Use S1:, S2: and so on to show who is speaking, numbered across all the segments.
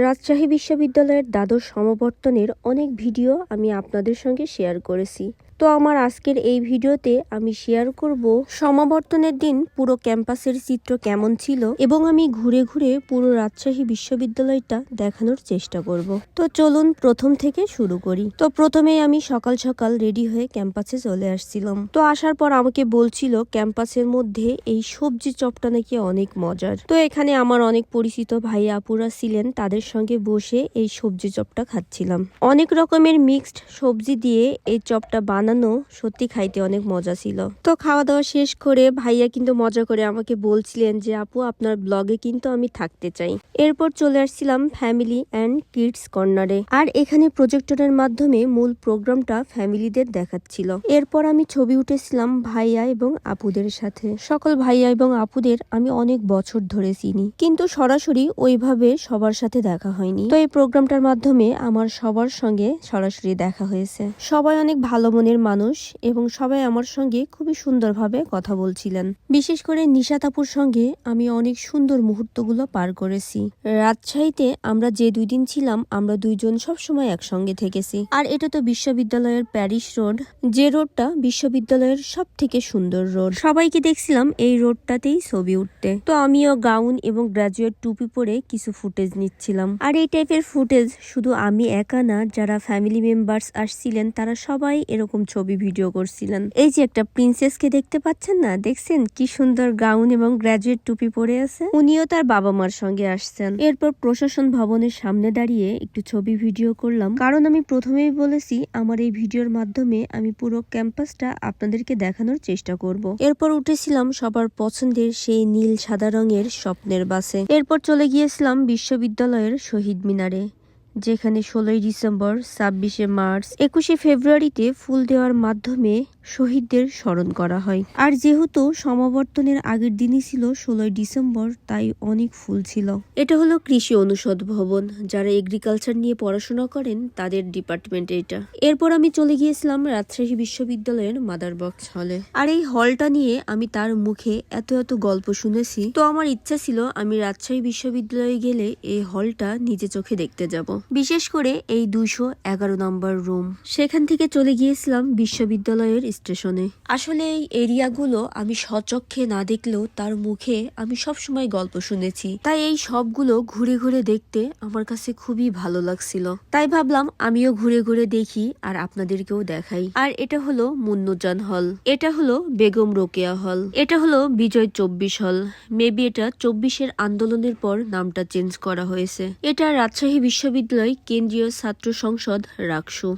S1: রাজশাহী বিশ্ববিদ্যালয়ের দ্বাদশ সমাবর্তনের অনেক ভিডিও আমি আপনাদের সঙ্গে শেয়ার করেছি। তো আমার আজকের এই ভিডিওতে আমি শেয়ার করব সমাবর্তনের দিন পুরো ক্যাম্পাসের চিত্র কেমন ছিল এবং আমি ঘুরে ঘুরে পুরো রাজশাহী বিশ্ববিদ্যালয়টা দেখানোর চেষ্টা করব। তো চলুন প্রথম থেকে শুরু করি। তো প্রথমেই আমি সকাল সকাল রেডি হয়ে ক্যাম্পাসে চলে আসছিলাম। তো আসার পর আমাকে বলছিল ক্যাম্পাসের মধ্যে এই সবজি চপটা নাকি অনেক মজার। তো এখানে আমার অনেক পরিচিত ভাই আপুরা ছিলেন, তাদের সঙ্গে বসে এই সবজি চপটা খাচ্ছিলাম। অনেক রকমের মিক্সড সবজি দিয়ে এই চপটা বানানো সত্যি খাইতে অনেক মজা ছিল। তো খাওয়া দাওয়া শেষ করে ভাইয়া কিন্তু মজা করে আমাকে বলছিলেন যে, আপু, আপনার ব্লগে কিন্তু আমি থাকতে চাই। এরপর চলে আসছিলাম ফ্যামিলি অ্যান্ড কিডস কর্নারে। আর এখানে প্রজেক্টরের মাধ্যমে মূল প্রোগ্রামটা ফ্যামিলিদের দেখাচ্ছিল। এরপর আমি ছবি উঠেছিলাম ভাইয়া এবং আপুদের সাথে। সকল ভাইয়া এবং আপুদের আমি অনেক বছর ধরে চিনি। কিন্তু সরাসরি ওইভাবে সবার সাথে দেখা হয়নি। তো এই প্রোগ্রামটার মাধ্যমে আমার সবার সঙ্গে সরাসরি দেখা হয়েছে। সবাই অনেক ভালো মনের মানুষ এবং সবাই আমার সঙ্গে খুবই সুন্দরভাবে কথা বলছিলেন। বিশেষ করে নিশাতাপুর সঙ্গে আমি অনেক সুন্দর মুহূর্তগুলো পার করেছি। রাজশাহীতে আমরা যে দুই দিন ছিলাম, আমরা দুইজন সবসময় একসঙ্গে থেকেছি। আর এটা তো বিশ্ববিদ্যালয়ের প্যারিস রোড, যে রোডটা বিশ্ববিদ্যালয়ের সব থেকে সুন্দর রোড। সবাইকে দেখছিলাম এই রোডটাতেই ছবি উঠতে। তো আমিও গাউন এবং গ্রাজুয়েট টুপি পরে কিছু ফুটেজ নিচ্ছিলাম। আর এই টাইপের ফুটেজ শুধু আমি একা না, যারা ফ্যামিলি মেম্বার্স আসছিলেন, তারা সবাই এরকম ছবি ভিডিও করছিলেন। এই যে একটা প্রিন্সেসকে দেখতে পাচ্ছেন না? দেখছেন কি সুন্দর গাউন এবং গ্রাজুয়েট টুপি পরে আছে? উনিও তার বাবা মার সঙ্গে আসছেন। এরপর প্রশাসন ভবনের সামনে দাঁড়িয়ে একটু ছবি ভিডিও করলাম। কারণ আমি প্রথমেই বলেছি, আমার এই ভিডিওর মাধ্যমে আমি পুরো ক্যাম্পাসটা আপনাদেরকে দেখানোর চেষ্টা করব। এরপর উঠেছিলাম সবার পছন্দের সেই নীল সাদা রঙের স্বপ্নের বাসে। এরপর চলে গিয়েছিলাম বিশ্ববিদ্যালয়ের শহীদ মিনারে। যেখানে ষোলোই ডিসেম্বর ছাব্বিশে মার্চ একুশে ফেব্রুয়ারিতে ফুল দেওয়ার মাধ্যমে শহীদদের স্মরণ করা হয়। আর যেহেতু সমাবর্তনের আগের দিনই ছিল ষোলোই ডিসেম্বর, তাই অনেক ফুল ছিল। এটা হলো কৃষি অনুষদ ভবন। যারা এগ্রিকালচার নিয়ে পড়াশোনা করেন, তাদের ডিপার্টমেন্ট এটা। এরপর আমি চলে গিয়েছিলাম রাজশাহী বিশ্ববিদ্যালয়ের মাদার বক্স হলে আর এই হলটা নিয়ে আমি তার মুখে এত এত গল্প শুনেছি। তো আমার ইচ্ছা ছিল আমি রাজশাহী বিশ্ববিদ্যালয়ে গেলে এই হলটা নিজে চোখে দেখতে যাব। বিশেষ করে এই দুইশো এগারো নম্বর রুম সেখান থেকে চলে গিয়েছিলাম বিশ্ববিদ্যালয়ের স্টেশনে। আসলে এই এরিয়াগুলো আমি সচক্ষে না দেখলেও তার মুখে আমি সব সময় গল্প শুনেছি। তাই এই সবগুলো ঘুরে ঘুরে দেখতে আমার কাছে খুবই ভালো লাগছিল। তাই ভাবলাম আমিও ঘুরে ঘুরে দেখি আর আপনাদেরকেও দেখাই। আর এটা হলো মুন্নুজান হল। এটা হলো বেগম রোকেয়া হল। এটা হলো বিজয় চব্বিশ হল। মেবি এটা চব্বিশের আন্দোলনের পর নামটা চেঞ্জ করা হয়েছে। এটা রাজশাহী বিশ্ববিদ্যালয় কেন্দ্রীয় ছাত্র সংসদ রাকসু।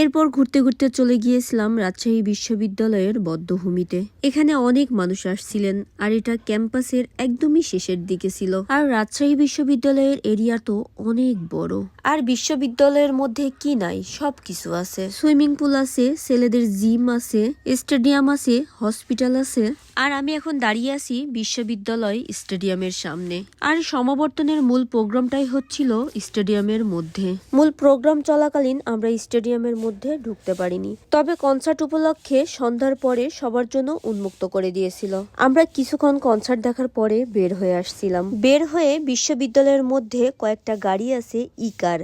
S1: এরপর ঘুরতে ঘুরতে চলে গিয়েছিলাম রাজশাহী বিশ্ববিদ্যালয়ের বদ্ধভূমিতে। এখানে অনেক মানুষ আসছিলেন, আর এটা ক্যাম্পাসের একদমই শেষের দিকে ছিল। আর রাজশাহী বিশ্ববিদ্যালয়ের এরিয়া তো অনেক বড়। আর বিশ্ববিদ্যালয়ের মধ্যে কি নাই, সবকিছু আছে। সুইমিং পুল আছে, ছেলেদের জিম আছে, স্টেডিয়াম আছে, হসপিটাল আছে। আর আমি এখন দাঁড়িয়ে আছি বিশ্ববিদ্যালয় স্টেডিয়ামের সামনে। আর সমাবর্তনের মূল প্রোগ্রামটাই হচ্ছিল স্টেডিয়ামের মধ্যে। মূল প্রোগ্রাম চলাকালীন আমরা স্টেডিয়ামের মধ্যে ঢুকতে পারিনি। তবে কনসার্ট উপলক্ষে সন্ধ্যার পরে সবার জন্য উন্মুক্ত করে দিয়েছিল। আমরা কিছুক্ষণ কনসার্ট দেখার পরে বের হয়ে আসছিলাম। বের হয়ে বিশ্ববিদ্যালয়ের মধ্যে কয়েকটা গাড়ি আছে ই কার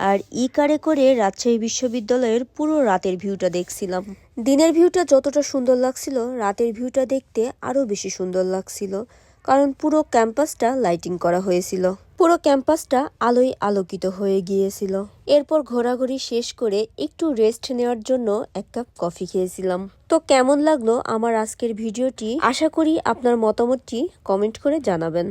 S1: আর ই কারে করে রাজশাহী বিশ্ববিদ্যালয়ের পুরো রাতের ভিউটা দেখছিলাম। দিনের ভিউটা যতটা সুন্দর লাগছিল, রাতের ভিউটা দেখতে আরও বেশি সুন্দর লাগছিল। কারণ পুরো ক্যাম্পাসটা লাইটিং করা হয়েছিল। পুরো ক্যাম্পাসটা আলোয় আলোকিত হয়ে গিয়েছিল। এরপর ঘোরাঘুরি শেষ করে একটু রেস্ট নেওয়ার জন্য এক কাপ কফি খেয়েছিলাম। তো কেমন লাগল আমার আজকের ভিডিওটি? আশা করি আপনার মতামতটি কমেন্ট করে জানাবেন।